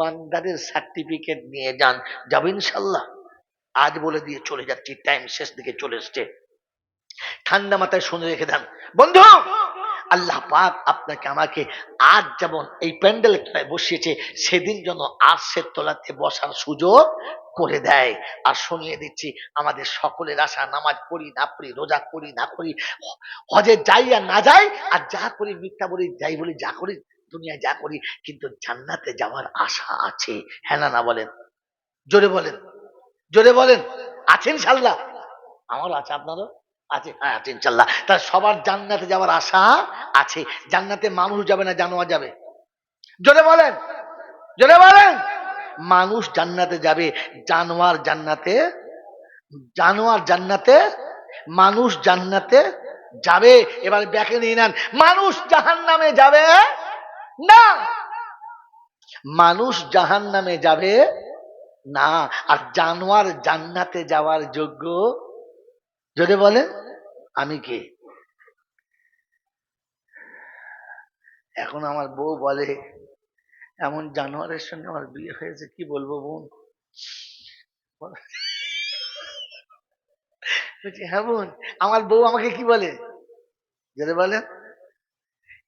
বান্দারের certificate নিয়ে যান। যাব ইনশাল্লাহ। আজ বলে দিয়ে চলে যাচ্ছি টাইম শেষ দিকে চলে এসছে। ঠান্ডা মাথায় শুনে রেখে দেন। বন্ধু, আল্লাহ পাক আপনাকে, আমাকে আজ যেমন এই প্যান্ডেলের তলায় বসিয়েছে, সেদিন যেন আর্শের তলাতে বসার সুযোগ করে দেয়। আর শুনিয়ে দিচ্ছি, আমাদের সকলের আশা, নামাজ পড়ি না পড়ি, রোজা করি না করি, হজে যাই আর না যাই, আর যা করি মিথ্যা বলি, যাই বলি, যা করি দুনিয়ায় যা করি, কিন্তু জান্নাতে যাওয়ার আশা আছে। হ্যাঁ না বলেন? জোরে বলেন। জোরে বলেন। আছেন ইনশাল্লাহ। আমার আছে, আপনারও? আছে। হ্যাঁ আছে ইনশাল্লাহ। তা সবার জান্নাতে যাওয়ার আশা আছে। জান্নাতে মানুষ যাবে না জানোয়ার যাবে? জোরে বলেন। জোরে বলেন। মানুষ জান্নাতে যাবে, জানোয়ার জান্নাতে জানোয়ার জান্নাতে, মানুষ জান্নাতে যাবে। এবার ব্যাকে নিয়ে নেন। মানুষ জাহান নামে যাবে না। মানুষ জাহান নামে যাবে না। আর জানোয়ার জান্নাতে যাওয়ার যোগ্য যদি বলে আমি কে? এখন আমার বউ বলে, এমন জানোয়ারের সঙ্গে আমার বিয়ে হয়েছে, কি বলব বোন? হ্যাঁ বোন, আমার বউ আমাকে কি বলে? যদি বলে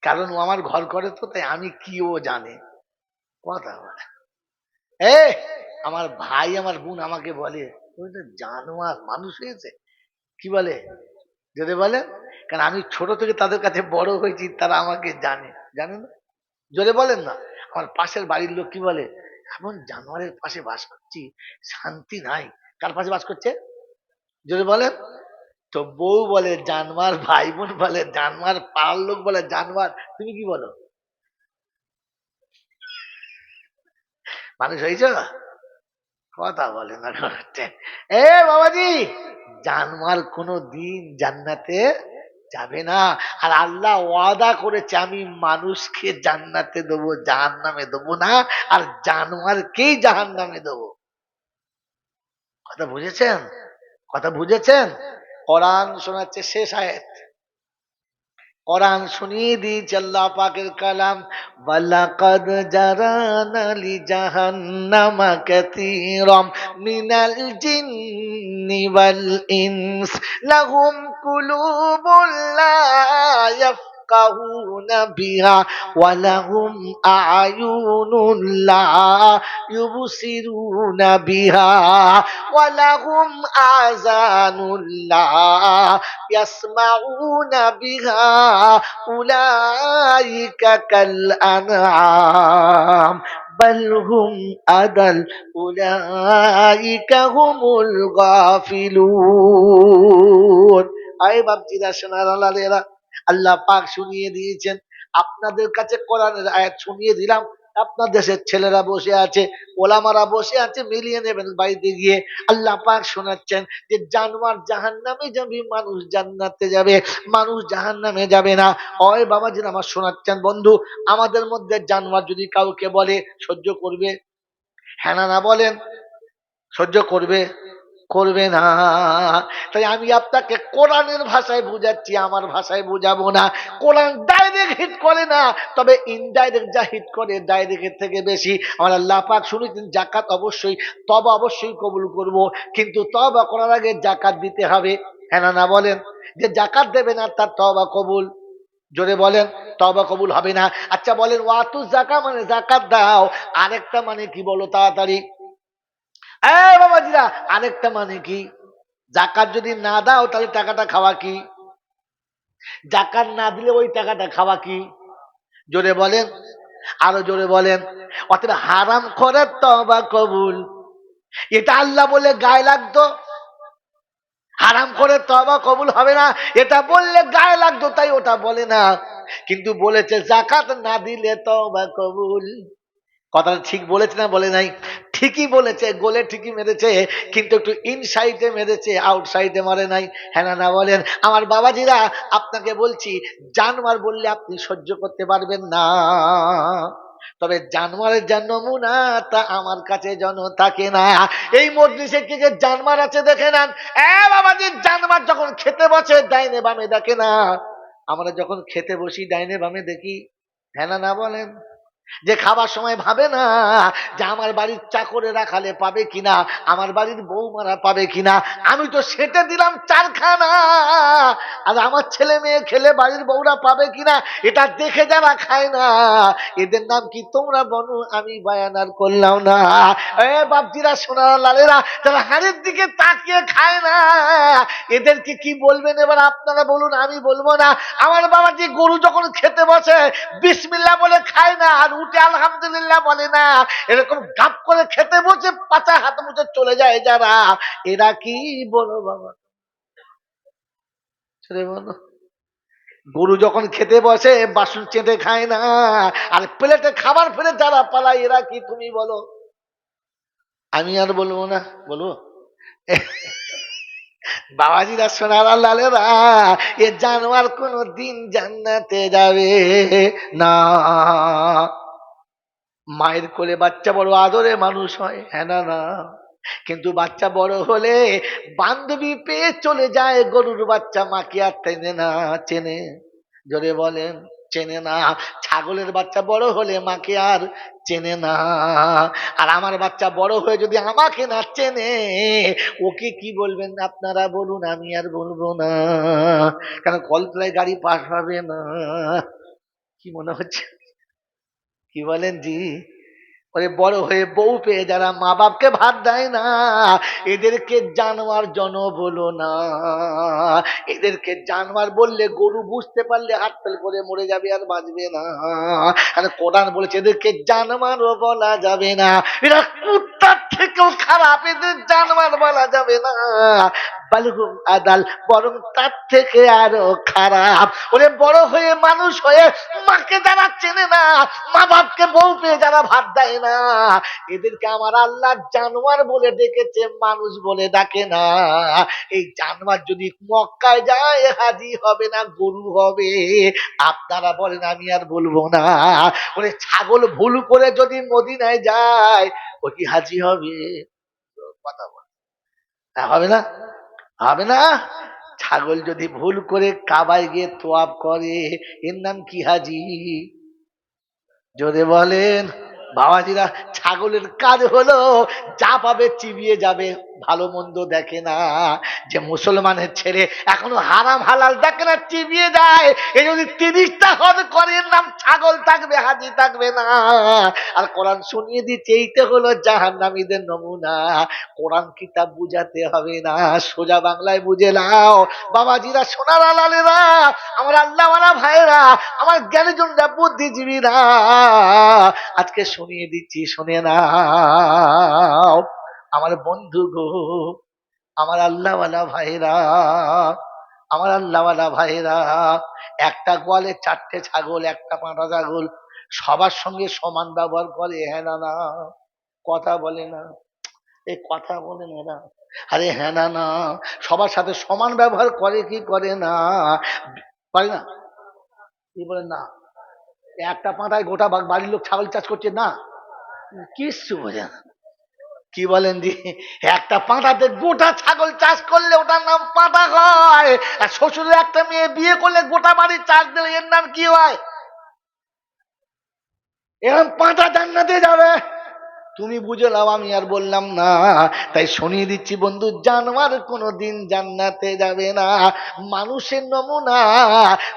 কারণ ও আমার ঘর করে তো, তাই আমি কি ও জানে? কথা বলে। এ, আমার ভাই, আমার বোন আমাকে বলে ওই তো জানোয়ার, মানুষ হয়েছে। কি বলে? যদি বলে, কারণ আমি ছোট থেকে তাদের কাছে বড় হয়েছি, তারা আমাকে জানে। জানে না? জোরে বলেন না, আমার পাশের বাড়ির লোক কি বলে, এমন জানোয়ারের পাশে বাস করছি, শান্তি নাই। কার পাশে বাস করছে? যদি বলেন তো বউ বলে জানমার ভাই বোন বলে জানমার পাড়ার লোক বলে, জানোয়ার, তুমি কি বলো? মানুষ হয়েছ? কথা বলে না এ বাবাজি, জানোয়ার কোনো দিন জান্নাতে যাবে না। আর আল্লাহ ওয়াদা করেছে, আমি মানুষকে জান্নাতে দেবো জাহান নামে দেবো না, আর জানোয়ারকেই জাহান নামে দেবো। কথা বুঝেছেন? কথা বুঝেছেন? কোরআন শোনাচ্ছে শেষ আয়াত। কোরআন শুনিয়ে দিয়েছে আল্লাহ পাকের কালাম, ওয়ালাকাদ জারানালি জাহান্নামা মিনাল জিন্নি ওয়াল ইনস, লাহুম কুলুবুল লা يفقهون بها ولهم أعين لا يبصرون بها ولهم آذان لا يسمعون بها أولئك كالأنعام بل هم أدل أولئك هم الغافلون. أي بابتدأ الله ليلا আল্লাহ পাক শুনিয়ে দিয়েছেন। আপনাদের কাছে কোরআনের আয়াত শুনিয়ে দিলাম। আপনার দেশের ছেলেরা বসে আছে, ওলামারা বসে আছে, মিলিয়ে নেবেন বাড়িতে গিয়ে। আল্লাহ পাক শোনাচ্ছেন যে, জানোয়ার জাহান নামে যাবে, মানুষ জান্নাতে যাবে, মানুষ জাহান নামে যাবে না। হয় বাবাজি আমার শোনাচ্ছেন, বন্ধু, আমাদের মধ্যে জানোয়ার যদি কাউকে বলে, সহ্য করবে? হ্যাঁ না বলেন, সহ্য করবে? করবে না। তাই আমি আপনাকে কোরআনের ভাষায় বুঝাচ্ছি, আমার ভাষায় বুঝাবো না। কোরআন ডাইরেক্ট হিট করে না, তবে ইনডাইরেক্ট যা হিট করে ডাইরেক্টের থেকে বেশি। আমার আল্লাহ পাক শুনেছেন, জাকাত অবশ্যই তবা অবশ্যই কবুল করব। কিন্তু তবা করার আগে জাকাত দিতে হবে। হ্যাঁ না বলেন। যে জাকাত দেবে না, তার তবা কবুল। জোরে বলেন তবা কবুল হবে না। আচ্ছা বলেন ওয়াতু জাকা মানে জাকাত দাও। আরেকটা মানে কি বলো তাড়াতাড়ি? বাবাজিরা, আরেকটা মানে কি? জাকাত যদি না দাও, তাহলে টাকাটা খাওয়া কি? জাকাত না দিলে ওই টাকাটা খাওয়া কি? জোরে বলেন, আরও জোরে বলেন। অতএব হারাম করে তবা কবুল। এটা আল্লাহ বলে গায়ে লাগতো। হারাম করে তবা কবুল হবে না। এটা বললে গায়ে লাগতো, তাই ওটা বলে না। কিন্তু বলেছে, জাকাত না দিলে তবা কবুল। কথাটা ঠিক বলেছে না বলে নাই? ঠিকই বলেছে, গোলে ঠিকই মেরেছে, কিন্তু একটু ইনসাইডে মেরেছে আউটসাইডে মারে নাই। হ্যাঁ না বলেন। আমার বাবাজিরা, আপনাকে বলছি, জানোয়ার বললে আপনি সহ্য করতে পারবেন না। তবে জানোয়ারের যে নমুনা তা আমার কাছে যেন থাকে না। এই মজলিসে কি যে জানমার আছে দেখে নেন। এ বাবাজি জানমার যখন খেতে বসে, ডাইনে বামে দেখে না। আমরা যখন খেতে বসি, ডাইনে বামে দেখি। হ্যাঁ না বলেন। যে খাবার সময় ভাবে না যে আমার বাড়ির চাকরে রাখালে পাবে কিনা, আমার বাড়ির বৌমারা পাবে কিনা, আমি তো সেটে দিলাম চারখানা। আর আমার ছেলে মেয়ে খেলে বাড়ির বউরা পাবে কিনা, এটা দেখে যারা খায় না, এদের নাম কি তোমরা বলো? আমি বায়ানার করলাম না। এ বাপজিরা, সোনারা, লালেরা, যারা হাড়ের দিকে তাকিয়ে খায় না, এদেরকে কি বলবেন? এবার আপনারা বলুন, আমি বলব না। আমার বাবা যে গরু যখন খেতে বসে বিসমিল্লা বলে খায় না, আর উঠে আলহামদুলিল্লাহ বলে না। এরকম গাপ করে খেতে বসে পাচা হাত মুছে চলে যায় যারা। এরা কি বলো বাবা? বলো। গরু যখন খেতে বসে, বাসন চেটে খায় না। আর প্লেটে খাবার ফেলে যারা পালায়, এরা কি তুমি বলো? আমি আর বলব না, বলব? বাবাজিরা সোনার লালেরা, এ জানোয়ার কোনো দিন জান্নাতে যাবে না। মায়ের কোলে বাচ্চা বড় আদরে মানুষ হয় হ্যাঁ না না? কিন্তু বাচ্চা বড় হলে বান্ধবী পেয়ে চলে যায়, গরুর বাচ্চা মাকে আর চেনে না, চেনে। জোরে বলেন, চেনে না। ছাগলের বাচ্চা বড় হলে মাকে আর চেনে না। আর আমার বাচ্চা বড় হয়ে যদি আমাকে না চেনে, ওকে কি বলবেন আপনারা বলুন, আমি আর বলব না। কেন কলতলায় গাড়ি পাস হবে না? কি মনে হচ্ছে? কি বলেন জি? ওরে বড় হয়ে বউ পেয়ে যারা মা বাপকে ভাত দেয় না, এদেরকে জানোয়ার জন বলো না। এদেরকে জানোয়ার বললে গরু বুঝতে পারলে হাত ফেল করে মরে যাবে আর বাঁচবে না। আর কোরআন বলেছে, এদেরকে জানোয়ারও বলা যাবে না। এরা কুত্তার থেকেও খারাপ, এদের জানোয়ার বলা যাবে না। আদাল, বরং তার থেকে আরও খারাপ। ওরে বড় হয়ে মানুষ হয়ে মাকে যারা চেনে না, মা বাপকে বউ পেয়ে যারা ভাত দেয় না, এদেরকে আমার আল্লাহ জানোয়ার বলে ডেকেছে, মানুষ বলে ডাকে না। এই জানোয়ার যদি মক্কায় যায়, হাজি হবে না, গরু হবে। আপনারা বলেন, আমি আর বলব না। ওরে ছাগল ভুল করে যদি মদিনায় যায় ও কি হাজি হবে? কথা বল। হবে না? হবে না? ছাগল যদি ভুল করে কাবায় গিয়ে তোয়াব করে, এর নাম কি হাজি? যদি বলেন। বাবাজিরা, ছাগলের কাজ হলো যা পাবে চিবিয়ে যাবে। ভালো মন্দ দেখে না যে মুসলমানের ছেলে এখনও হারাম হালাল দেখে না, চিবিয়ে যায়। এই যদি তিরিশটা হদ করে নাম ছাগল থাকবে, হাজি থাকবে না। আর কোরআন শুনিয়ে দিচ্ছে, এইটা হলো জাহান্নামীদের নমুনা। কোরআন কিতাব বুঝাতে হবে না, সোজা বাংলায় বুঝে নাও। বাবাজিরা, সোনার আলালেরা, আমার আল্লাহওয়ালা ভাইরা আমার জ্ঞানীজনরা বুদ্ধিজীবীরা, আজকে শুনিয়ে দিচ্ছি শুনে নাও আমার বন্ধু গো, আমার আল্লাহওয়ালা ভাইরা, আমার আল্লাহওয়ালা ভাইরা, একটা গোয়ালে চারটে ছাগল, একটা পাঁটা ছাগল, সবার সঙ্গে সমান ব্যবহার করে হ্যাঁ না না, কথা বলে না, এ কথা বলে না। আরে হ্যাঁ না না, সবার সাথে সমান ব্যবহার করে কি করে না করে না, কি বলে না একটা পাঁটায় গোটা বাড়ির লোক ছাগল চাষ করছে, না। কিচ্ছু বোঝে না। কি বলেন দি? একটা পাঁটাতে গোটা ছাগল চাষ করলে ওটার নাম পাঁটা হয়। আর শ্বশুরের একটা মেয়ে বিয়ে করলে গোটা বাড়ি চাষ দিলে এর নাম কি হয়? এরকম পাঁটা জান্নাতে যাবে। তুমি বুঝে নাও আমি আর বললাম না। তাই শুনিয়ে দিচ্ছি, বন্ধু, জানোয়ার কোনো দিন জান্নাতে যাবে না। মানুষের নমুনা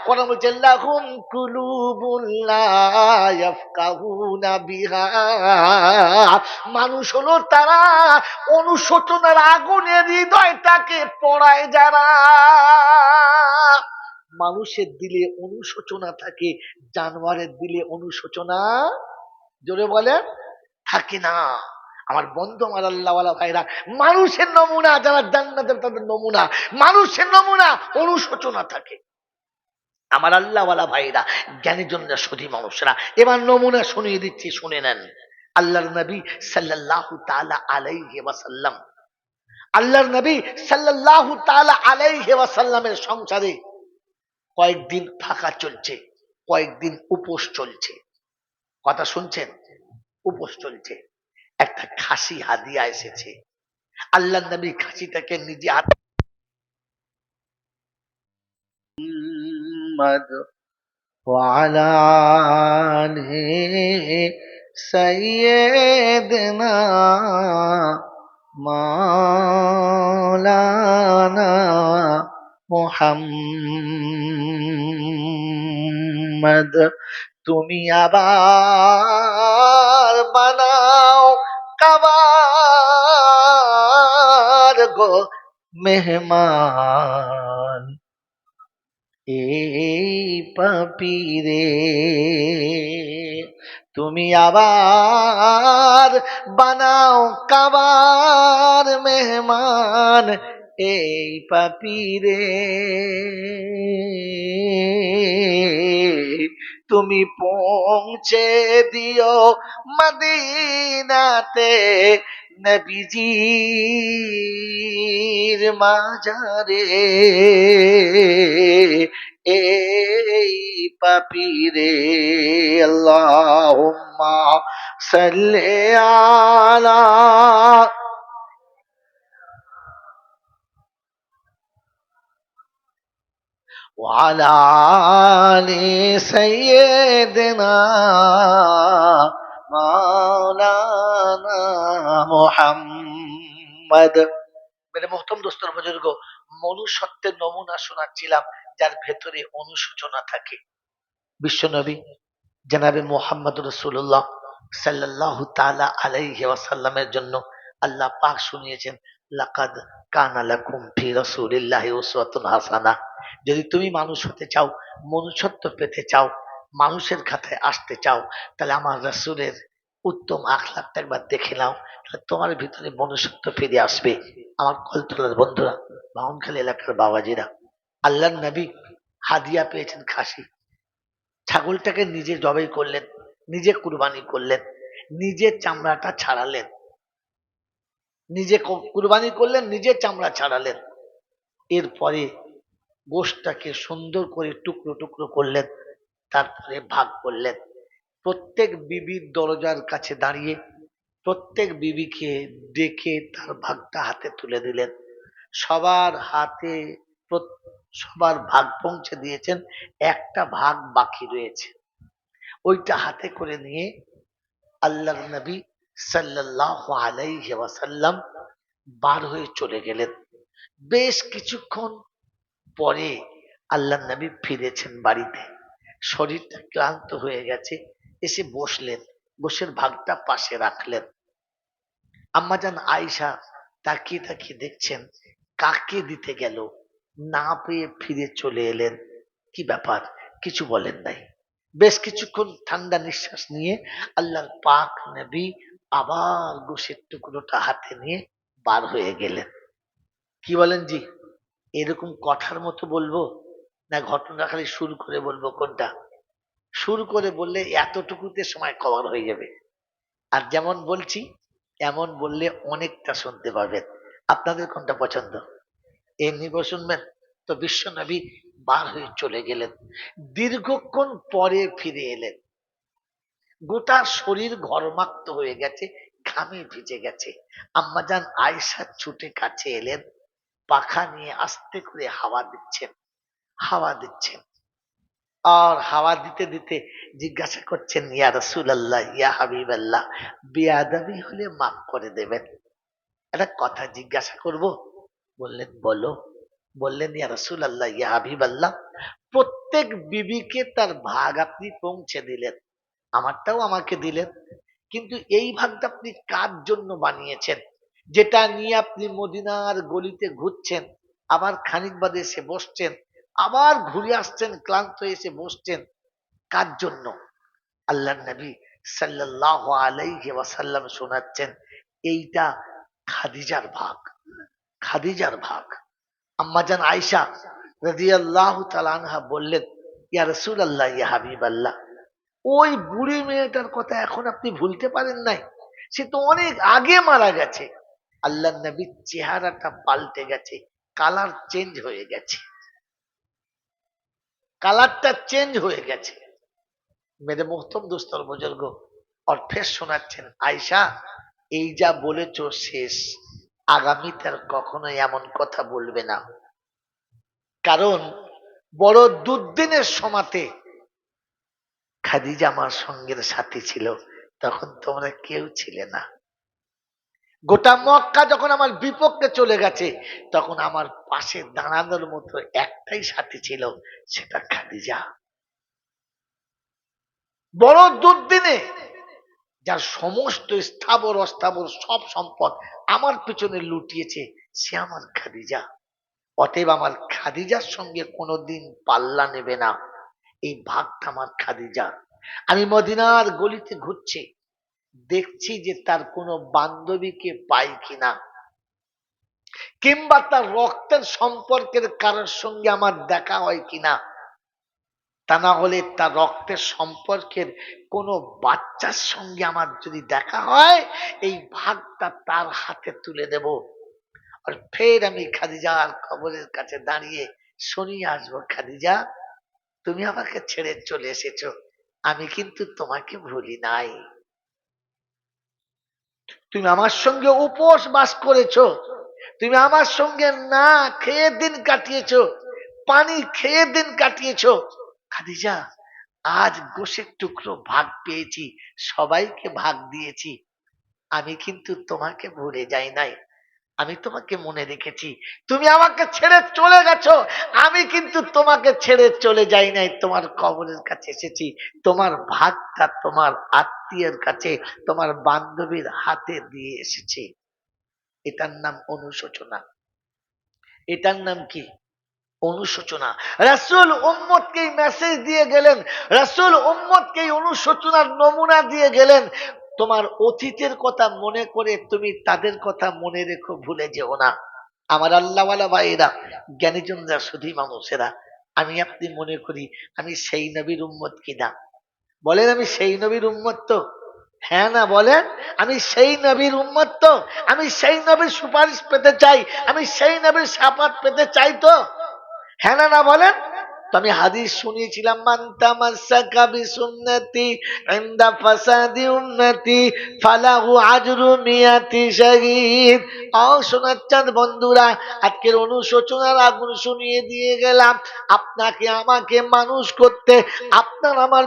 কোন বলছে, লাহুম কুলুবুল্লাহ ইয়াফকাহুনা বিহা। মানুষ হলো তারা অনুশোচনার আগুনে হৃদয়টাকে পড়ায় যারা। মানুষের দিলে অনুশোচনা থাকে, জানোয়ারের দিলে অনুশোচনা। জোরে বলেন। থাকে না। আমার বন্ধু, আমার আল্লাহওয়ালা ভাইরা, মানুষের নমুনা যারা জান্নাতের তাদের নমুনা, মানুষের নমুনা, অনুশোচনা থাকে। আমার আল্লাহওয়ালা ভাইরা জ্ঞানী জন্য সতী মানুষরা, এবার নমুনা শুনিয়ে দিচ্ছি, শুনে নেন। আল্লাহর নবী সাল্লাল্লাহু তাআলা আলাইহি ওয়াসাল্লাম, আল্লাহর নবী সাল্লাল্লাহু তাআলা আলাইহি ওয়াসাল্লামের সংসারে কয়েকদিন ফাঁকা চলছে, কয়েকদিন উপোস চলছে। কথা শুনছেন? উপোস চলছে একটা খাসি হাদিয়া এসেছে আল্লাহ নবী খাসিটাকে নিজে হাত মুহাম্মদ وعلى آل سيدنا مولانا মোহাম্মদ তুমি আবার বানাও কাবার গো মেহমান। এই পাপিরে তুমি আবার বানাও কাবার মেহমান। এই পাপিরে তুমি পৌঁছে দিও মদিনাতে নবীজির মাজারে। এই পাপিরে আল্লাহুম্মা সাল্লি আলা وعلى آل سيدنا مولانا মোহাম্মদ মেরে মোহতম দোস্তর বুজুর্গ মনুষ্যত্বের নমুনা শোনাচ্ছিলাম যার ভেতরে অনুশোচনা থাকে বিশ্বনবী জনাবে মোহাম্মদ রসুল্লাহ সাল্লাহ তালা আলাইহি ওয়াসাল্লামের জন্য আল্লাহ পাক শুনিয়েছেন লাকাদ কানা লাকুম ফি রাসূলিল্লাহি উসওয়াতুন হাসানা যদি তুমি মানুষ হতে চাও, মনুষ্যত্ব পেতে চাও, মানুষের খাতায় আসতে চাও, তাহলে আমার রাসূলের উত্তম আখলাকটা একবার দেখে নাও। তাহলে তোমার ভিতরে মনুষ্যত্ব ফিরে আসবে। আমার কলতলার বন্ধুরা, বাউনখালী এলাকার বাবাজিরা, আল্লাহর নবী হাদিয়া পেয়েছেন খাসি। ছাগলটাকে নিজে জবাই করলেন, নিজে কুরবানি করলেন, নিজে চামড়াটা ছাড়ালেন। নিজে কুরবানি করলেন, নিজে চামড়া ছাড়ালেন। এরপরে গোশটাকে সুন্দর করে টুকরো টুকরো করলেন, তারপরে ভাগ করলেন। প্রত্যেক বিবির দরজার কাছে দাঁড়িয়ে, প্রত্যেক বিবিকে ডেকে তার ভাগটা হাতে তুলে দিলেন। সবার হাতে সবার ভাগ পৌঁছে দিয়েছেন, একটা ভাগ বাকি রয়েছে। ওইটা হাতে করে নিয়ে আল্লাহ নবী সাল্লাহ আলাইহি ওয়াসাল্লাম বার হয়ে চলে গেলেন। বেশ কিছুক্ষণ পরে আল্লাহ নবী ফিরেছেন বাড়িতে। শরীরটা ক্লান্ত হয়ে গেছে, এসে বসলেন বসের ভাগটা পাশে রাখলেন। আম্মাজান আয়সা তাকিয়ে তাকিয়ে দেখছেন, কাকে দিতে গেল? না পেয়ে ফিরে চলে এলেন। কি ব্যাপার? কিছু বলেন নাই। বেশ কিছুক্ষণ ঠান্ডা নিঃশ্বাস নিয়ে আল্লাহর পাক নবী আবার গোসের টুকরোটা হাতে নিয়ে বার হয়ে গেলেন। কি বলেন জি? এরকম কথার মতো বলব? না ঘটনা খালি শুরু করে বলব কোনটা? শুরু করে বললে এতটুকুতে সময় কভার হয়ে যাবে। আর যেমন বলছি, এমন বললে অনেকটা শুনতে পারবেন। আপনাদের কোনটা পছন্দ? এমনি শুনবেন তো বিশ্ব নবী বার হয়ে চলে গেলেন। দীর্ঘক্ষণ পরে ফিরে এলেন। গোটা শরীর ঘরমাক্ত হয়ে গেছে, ঘামে ভিজে গেছে। আম্মাজান আয়েশা ছুটে কাছে এলেন। পাখা নিয়ে আস্তে করে হাওয়া দিচ্ছেন হাওয়া দিচ্ছেন। আর হাওয়া দিতে দিতে জিজ্ঞাসা করছেন, ইয়া রসুল আল্লাহ ইয়া হাবিব আল্লাহ বিয়াদাবি হলে মাফ করে দেবেন। একটা কথা জিজ্ঞাসা করব। বললেন, বলো। বললেন, ইয়া রসুল আল্লাহ ইয়া হাবিব আল্লাহ প্রত্যেক বিবিকে তার ভাগ আপনি পৌঁছে দিলেন, আমারটাও আমাকে দিলেন, কিন্তু এই ভাগটা আপনি কার জন্য বানিয়েছেন? যেটা নিয়ে আপনি মদিনার গলিতে ঘুরছেন, আবার খানিক বাদে এসে বসছেন, আবার ঘুরে আসছেন, ক্লান্ত এসে বসছেন, কার জন্য? আল্লাহ নবী সাল্লাহ আলাইহি ওয়াসাল্লাম শোনাচ্ছেন, এইটা খাদিজার ভাগ খাদিজার ভাগ। আম্মাজান আয়সা রাদিয়াল্লাহু তাআলা আনহা বললেন, ইয়া রাসূলুল্লাহ, ইয়া হাবিবাল্লাহ, ওই বুড়ি মেয়েটার কথা এখন আপনি ভুলতে পারেন নাই, সে তো অনেক আগে মারা গেছে। আল্লাহ নবীর চেহারাটা পাল্টে গেছে কালার চেঞ্জ হয়ে গেছে। কালারটা চেঞ্জ হয়ে গেছে। মেরে মোহতম দুস্তর বুজুর্গ আর ফের শোনাচ্ছেন আয়সা এই যা বলেছ শেষ, আগামীতে আর কখনো এমন কথা বলবে না। কারণ বড় দুর্দিনের সমাতে খাদিজা আমার সঙ্গের সাথী ছিল, তখন তোমরা কেউ ছিলে না। গোটা মক্কা যখন আমার বিপক্ষে চলে গেছে, তখন আমার পাশে দাঁড়ানোর মতো একটাই সাথী ছিল, সেটা খাদিজা। বড় দুর্দিনে, যার সমস্ত স্থাবর অস্থাবর সব সম্পদ আমার পেছনে লুটিয়েছে, সে আমার খাদিজা। অতএব আমার খাদিজার সঙ্গে কোনোদিন পাল্লা নেবে না, এই ভাগটা আমার খাদিজা। আমি মদিনার গলিতে ঘুরছি দেখছি যে তার কোনো বান্ধবীকে পাই কিনা। কিংবা তার রক্তের সম্পর্কের কারোর সঙ্গে আমার দেখা হয় কিনা। তা না হলে তার রক্তের সম্পর্কের কোনো বাচ্চার সঙ্গে আমার যদি দেখা হয়, এই ভাগটা তার হাতে তুলে দেব। আর ফের আমি খাদিজার খবরের কাছে দাঁড়িয়ে শুনিয়ে আসব, খাদিজা, তুমি আমাকে ছেড়ে চলে এসেছ। আমি কিন্তু তোমাকে ভুলি নাই। তুমি আমার সঙ্গে উপোস বাস করেছ। তুমি আমার সঙ্গে না খেয়ে দিন কাটিয়েছ, পানি খেয়ে দিন কাটিয়েছ। খাদিজা, আজ গোসের টুকরো ভাগ পেয়েছি, সবাইকে ভাগ দিয়েছি। আমি কিন্তু তোমাকে ভুলে যাই নাই। আমি তোমাকে মনে রেখেছি। তুমি আমাকে ছেড়ে চলে গেছো। আমি কিন্তু তোমাকে ছেড়ে চলে যাই নাই। তোমার কবরের কাছে এসেছি। তোমার ভাগটা তোমার আত্মীয়ের কাছে, তোমার বান্ধবীর হাতে দিয়ে এসেছি। এটার নাম অনুশোচনা। এটার নাম কি? অনুশোচনা। রাসুল উম্মতকে মেসেজ দিয়ে গেলেন। রাসুল উম্মতকে অনুশোচনার নমুনা দিয়ে গেলেন। তোমার অতীতের কথা মনে করে তুমি তাদের কথা মনে রেখো, ভুলে যেও না। আমার আল্লাহওয়ালা ভাইয়েরা, জ্ঞানীজনরা শুধুই মানুষেরা, আমি আপনি মনে করি আমি সেই নবীর উম্মত কিনা? বলেন, আমি সেই নবীর উম্মত তো? হ্যাঁ না বলেন? আমি সেই নবীর উম্মত তো? আমি সেই নবীর সুপারিশ পেতে চাই? আমি সেই নবীর সাপাত পেতে চাই তো? হ্যাঁ না না বলেন? আমি হাদিস শুনিয়েছিলাম ফাসাদি উম্মতি ফালাহু আজরু মিয়াতি বন্ধুরা, আজকের অনুশোচনার আগুন শুনিয়ে দিয়ে গেলাম। আপনাকে, আমাকে মানুষ করতে আপনার আমার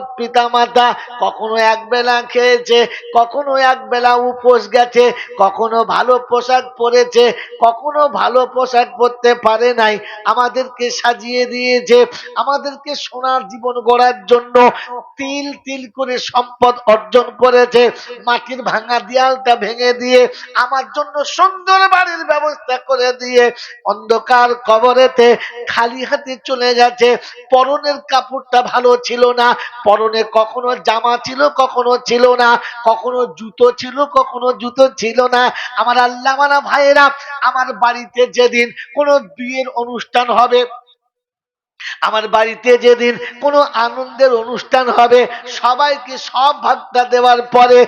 কখনো এক বেলা খেয়েছে, কখনো এক বেলা উপোস গেছে, কখনো ভালো পোশাক পরেছে, কখনো ভালো পোশাক পরতে পারে নাই। আমাদেরকে সাজিয়ে দিয়েছে। আমাদেরকে সোনার জীবন গড়ার জন্য তিল তিল করে সম্পদ অর্জন করেছে। মাটির ভাঙা দেয়ালটা ভেঙে দিয়ে আমার জন্য সুন্দর বাড়ির ব্যবস্থা করে দিয়ে অন্ধকার কবরেতে খালি হাতে চলে গেছে। পরনের কাপড়টা ভালো ছিল না। পরনে কখনো জামা ছিল, কখনো ছিল না। কখনো জুতো ছিল, কখনো জুতো ছিল না। আমার আল্লাহ ভাইয়েরা, আমার বাড়িতে যেদিন কোনো বিয়ের অনুষ্ঠান হবে আমার বাড়িতে যেদিন কোনো আনন্দের অনুষ্ঠান হবে, সবাইকে সব ভাগটা দেওয়ার পরে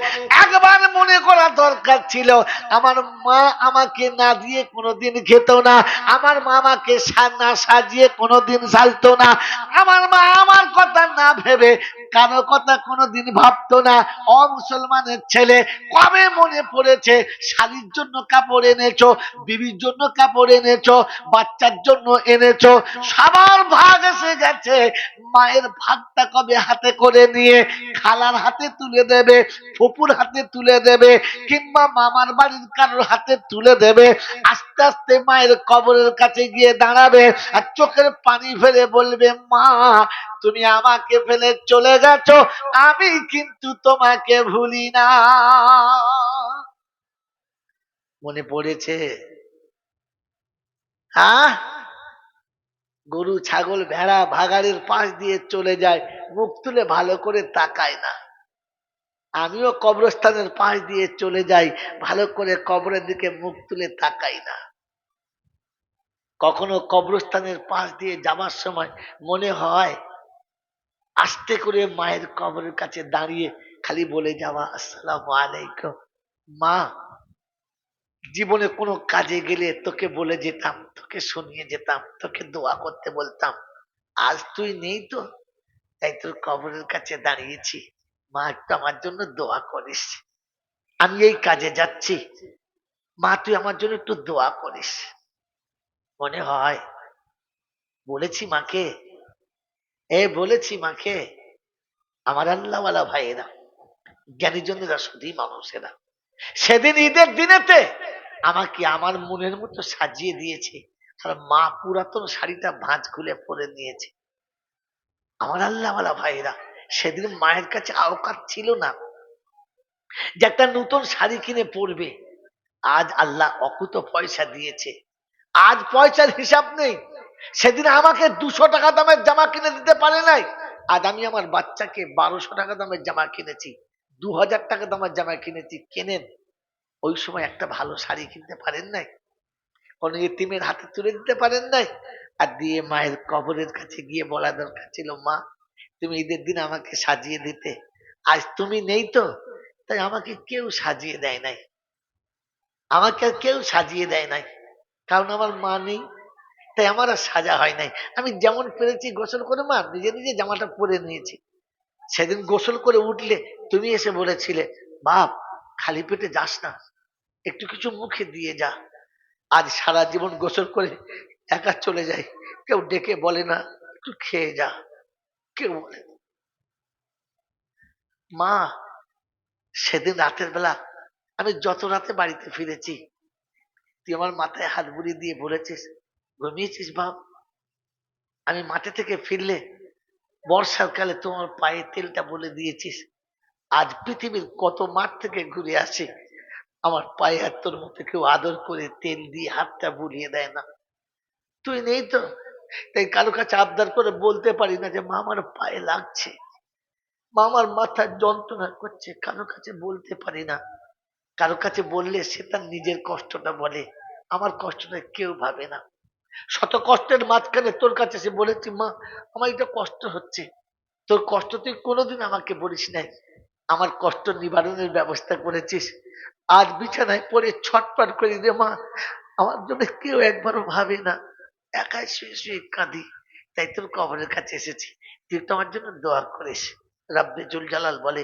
একবার মনে করা দরকার ছিল, আমার মা আমাকে না দিয়ে কোনোদিন খেত না, আমার মা আমাকে না সাজিয়ে কোনোদিন সাজতো না, আমার মা আমার কথা না ভেবে কারও কথা কোনোদিন ভাবতো না অ মুসলমানের ছেলে কবে মনে পড়েছে শালির জন্য কাপড় এনেছো, বিবির জন্য কাপড় এনেছো, বাচ্চার জন্য এনেছো, সবার ভাগ এসে গেছে। মায়ের ভাগটা কবে হাতে করে নিয়ে খালার হাতে তুলে দেবে, ফুপুর হাতে তুলে দেবে, কিংবা মামার বাড়ির কারোর হাতে তুলে দেবে? আস্তে আস্তে মায়ের কবরের কাছে গিয়ে দাঁড়াবে আর চোখের পানি ফেলে বলবে, মা, তুমি আমাকে ফেলে চলে গেছো। আমি কিন্তু তোমাকে ভুলি না। মনে পড়েছে? হ্যাঁ গরু, ছাগল, ভেড়া, ভাগাড়ের পাশ দিয়ে চলে যায়, মুখ তুলে ভালো করে তাকায় না। আমিও কবরস্থানের পাশ দিয়ে চলে যাই, ভালো করে কবরের দিকে মুখ তুলে তাকাই না। কখনো কবরস্থানের পাশ দিয়ে যাবার সময় মনে হয়, আস্তে করে মায়ের কবরের কাছে দাঁড়িয়ে খালি বলে যাওয়া, আসসালাম আলাইকুম। মা জীবনে কোনো কাজে গেলে তোকে বলে যেতাম, তোকে শুনিয়ে যেতাম, তোকে দোয়া করতে বলতাম। আজ তুই নেই তো? তাই তোর কবরের কাছে দাঁড়িয়েছি। মা একটু আমার জন্য দোয়া করিস। আমি এই কাজে যাচ্ছি। মা, তুই আমার জন্য একটু দোয়া করিস। মনে হয়, বলেছি মাকে, এ বলেছি মাকে, আমার আল্লাহওয়ালা ভাইয়েরা, জ্ঞানীজনেরা, শুধুই মানুষেরা। সেদিন ঈদের দিনেতে আমাকে আমার মনের মতো সাজিয়ে দিয়েছে। আর মা পুরাতন শাড়িটা ভাঁজ খুলে পরে নিয়েছে। আমার আল্লাহওয়ালা ভাইয়েরা, সেদিন মায়ের কাছে আওকাত ছিল না যে একটা নতুন শাড়ি কিনে পরবে। আজ আল্লাহ অকুত পয়সা দিয়েছে। আজ পয়সার হিসাব নেই। সেদিন আমাকে দুশো টাকা দামের জামা কিনে দিতে পারে নাই। আজ আমি আমার বাচ্চাকে বারোশো টাকা দামের জামা কিনেছি দু হাজার টাকা দামের জামা কিনেছি। কেনেন? ওই সময় একটা ভালো শাড়ি কিনতে পারেন নাই? কোন এতিমের হাতে তুলে দিতে পারেন নাই? আর দিয়ে মায়ের কবরের কাছে গিয়ে বলা দরকার ছিল, মা, তুমি ঈদের দিন আমাকে সাজিয়ে দিতে। আজ তুমি নেই তো, তাই আমাকে কেউ সাজিয়ে দেয় নাই। আমাকে আর কেউ সাজিয়ে দেয় নাই। কারণ আমার মা নেই, তাই আমার আর সাজা হয় নাই। আমি যেমন পেরেছি গোসল করে, মা, নিজে নিজে জামাটা পরে নিয়েছি। সেদিন গোসল করে উঠলে তুমি এসে বলেছিলে, বাপ, খালি পেটে যাস না। একটু কিছু মুখে দিয়ে যা। আজ সারা জীবন গোসল করে একা চলে যায় কেউ ডেকে বলে না, একটু খেয়ে যা। কেউ বলে মা, সেদিন রাতের বেলা আমি যত রাতে বাড়িতে ফিরেছি, তুই আমার মাথায় হাত বুড়ি দিয়ে বলেছিস, ঘুমিয়েছিস বাপ? আমি মাঠে থেকে ফিরলে বর্ষার কালে তোমার পায়ে তেলটা বলে দিয়েছিস। আজ পৃথিবীর কত মাঠ থেকে ঘুরে আসে। আমার পায়ে আর তোর মতো কেউ আদর করে তেল দিয়ে হাতটা বুলিয়ে দেয় না। তুই নেই তো? তাই কারও কাছে আবদার করে বলতে পারি না যে, মা, আমার পায়ে লাগছে। মা, আমার মাথার যন্ত্রণা করছে। কারও কাছে বলতে পারি না। কারও কাছে বললে সে তার নিজের কষ্টটা বলে। আমার কষ্টটা কেউ ভাবে না। শত কষ্টের মাঝখানে তোর কাছে সে বলেছি, মা, আমার এটা কষ্ট হচ্ছে। তোর কষ্ট তুই কোনোদিন আমাকে বলিস নাই। আমার কষ্ট নিবারণের ব্যবস্থা করেছিস। আজ বিছানায় পড়ে ছটপট করি রে মা, আমার জন্য কেউ একবারও ভাবে না। একাই শুয়ে শুয়ে কাঁদি। তাই তোর কবরের কাছে এসেছি। তুই তো আমার জন্য দোয়া করিস। রাব্বে জুল জালাল বলে,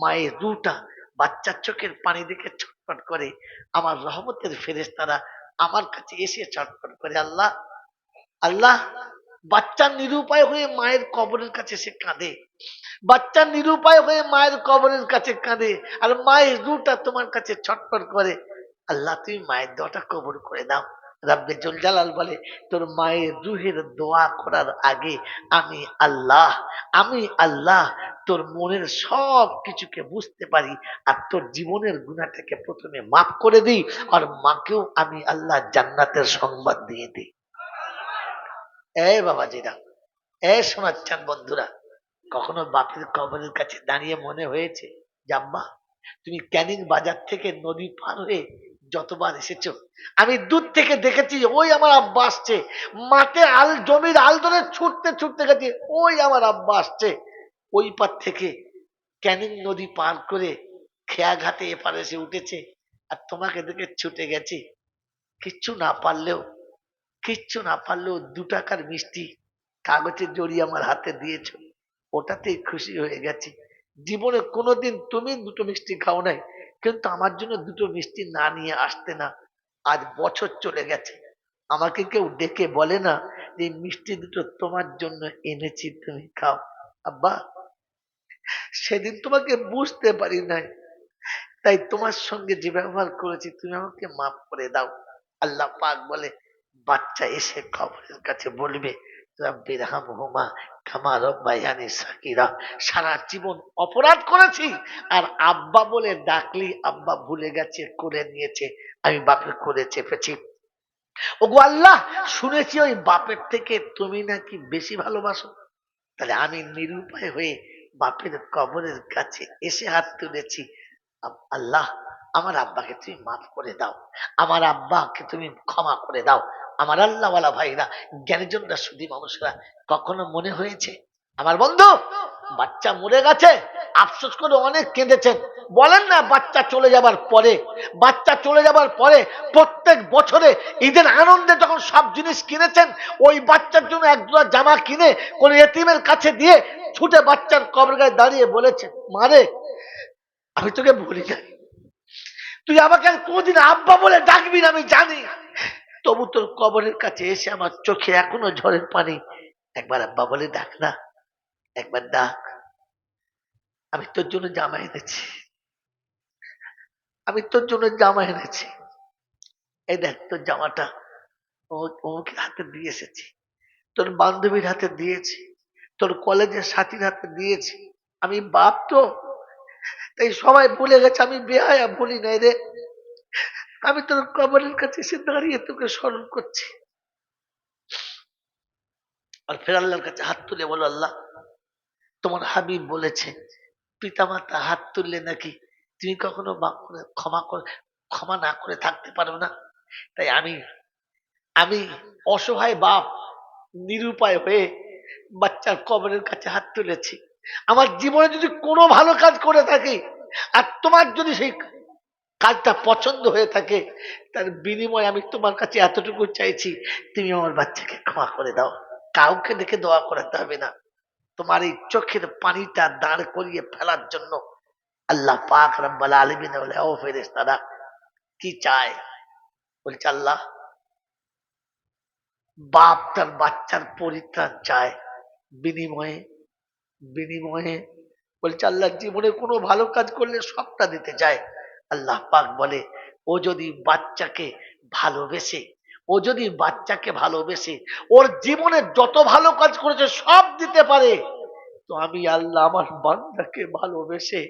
মায়ের রুটা বাচ্চার চোখের পানি দেখে ছটপট করে। আমার রহমতের ফেরেশতারা আমার কাছে এসে ছটপট করে। আল্লাহ আল্লাহ বাচ্চা নিরুপায় হয়ে মায়ের কবরের কাছে সে কাঁদে। বাচ্চা নিরুপায় হয়ে মায়ের কবরের কাছে কাঁদে আর মায়ের রুটা তোমার কাছে ছটফট করে। আল্লাহ, তুমি মায়ের দোয়াটা কবর করে দাও রাব্বে জল জালাল বলে, তোর মায়ের রুহের দোয়া করার আগে আমি আল্লাহ আমি আল্লাহ তোর মনের সব কিছুকে বুঝতে পারি আর তোর জীবনের গুণাটাকে প্রথমে মাফ করে দিই আর মাকেও আমি আল্লাহ জান্নাতের সংবাদ দিয়ে দিই। এ বাবাজিরা, এ শোনাচ্ছেন বন্ধুরা, কখনো বাপের কবরের কাছে দাঁড়িয়ে মনে হয়েছে জাম্মা তুমি ক্যানিং বাজার থেকে নদী পার হয়ে যতবার এসেছ, আমি দূর থেকে দেখেছি, ওই আমার আব্বা আসছে। মাঠে আল, জমির আল ধরে ছুটতে ছুটতে গেছে ওই আমার আব্বা আসছে। ওই পার থেকে ক্যানিং নদী পার করে খেয়া ঘাটে এপারে এসে উঠেছে, আর তোমাকে দেখে ছুটে গেছি। কিচ্ছু না পারলেও কিচ্ছু না পারলেও দু টাকার মিষ্টি কাগজের জড়িয়ে আমার হাতে দিয়েছ। ওটাতেই খুশি হয়ে গেছি। জীবনে কোনোদিন তুমি দুটো মিষ্টি খাও নাই, কিন্তু আমার জন্য দুটো মিষ্টি না নিয়ে আসতে না। আজ বছর চলে গেছে। আমাকে কেউ ডেকে বলে না যে মিষ্টি দুটো তোমার জন্য এনেছি, তুমি খাও। আব্বা, সেদিন তোমাকে বুঝতে পারি নাই। তাই তোমার সঙ্গে যে ব্যবহার করেছি, তুমি আমাকে মাফ করে দাও। আল্লাহ পাক বলে বাচ্চা এসে কবরের কাছে বলবে, রব্বির কামা রব্বায়ানি সাকিরা সারা জীবন অপরাধ করেছি, আর আব্বা বলে ডাকলি আব্বা ভুলে গেছে, করে নিয়েছে, আমি বাপের করে চেপেছি। ওগো আল্লাহ, শুনেছি ওই বাপের থেকে তুমি নাকি বেশি ভালোবাসো? তাহলে আমি নিরুপায় হয়ে বাপের কবরের কাছে এসে হাত তুলেছি। আল্লাহ, আমার আব্বাকে তুমি মাফ করে দাও। আমার আব্বাকে তুমি ক্ষমা করে দাও। আমার আল্লাহওয়ালা ভাইরা, জ্ঞানীজনরা শুধু মানুষরা, কখনো মনে হয়েছে? আমার বন্ধু, বাচ্চা মরে গেছে, আফসোস করে অনেক কেঁদেছেন। বলেন না বাচ্চা চলে যাবার পরে, বাচ্চা চলে যাবার পরে প্রত্যেক বছরে ঈদের আনন্দে যখন সব জিনিস কিনেছেন, ওই বাচ্চার জন্য এক জোড়া জামা কিনে কোন এতিমের কাছে দিয়ে ছুটে বাচ্চার কবর গায়ে দাঁড়িয়ে বলেছেন মারে আমি তোকে বলি না তুই আমাকে কোনদিন আব্বা বলে ডাকবি না, আমি জানি। তবু তোর কবরের কাছে এসে আমার চোখে এখনও ঝড়ের পানি। একবার আব্বা বলে ডাক না, একবার ডাক আমি তোর জন্য জামা এনেছি। আমি তোর জন্য জামা এনেছি। এই দেখ তোর জামাটা ওকে হাতে দিয়ে এসেছি। তোর বান্ধবীর হাতে দিয়েছি। তোর কলেজের সাথীর হাতে দিয়েছি। আমি বাপ তো। তাই সবাই ভুলে গেছে, আমি বেহায়া ভুলি নাই রে। আমি তোর কবরের কাছে এসে দাঁড়িয়ে তোকে স্মরণ করছি। আর ফের আল্লাহর কাছে হাত তুলে বলো, আল্লাহ, তোমার হাবিব বলেছে পিতামাতা হাত তুললে নাকি তুমি কখনো ক্ষমা করে, ক্ষমা না করে থাকতে পারো না? তাই আমি আমি অসহায় বাপ নিরুপায় হয়ে বাচ্চার কবরের কাছে হাত তুলেছি। আমার জীবনে যদি কোনো ভালো কাজ করে থাকি, আর তোমার যদি সেই কাজটা পছন্দ হয়ে থাকে, তার বিনিময়ে আমি তোমার কাছে এতটুকু চাইছি, তুমি আমার বাচ্চাকে ক্ষমা করে দাও। কাউকে দেখে দোয়া করাতে হবে না। তোমার এই চোখের পানিটা দাঁড় করিয়ে ফেলার জন্য আল্লাহ পাক রব্বাল আলমিন বলে, ও ফেরেশতারা, কি চায় বলছে, আল্লাহ, বাপ তার বাচ্চার পরিত্রাণ চায়, বিনিময়ে বিনিময়ে। বলছে, আল্লাহ জীবনে কোনো ভালো কাজ করলে সবটা দিতে চায়। আল্লাহ পাক বলে, ও যদি বাচ্চাকে ভালোবেসে, ও যদি বাচ্চাকে ভালোবেসে, ওর জীবনে যত ভালো কাজ করেছে সব দিতে পারে, তো আমি আল্লাহ আমার বান্দাকে ভালোবেসে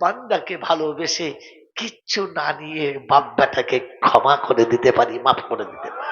বান্দাকে ভালোবেসে কিচ্ছু না নিয়ে বাপ ক্ষমা করে দিতে পারি, মাফ করে দিতে পারি।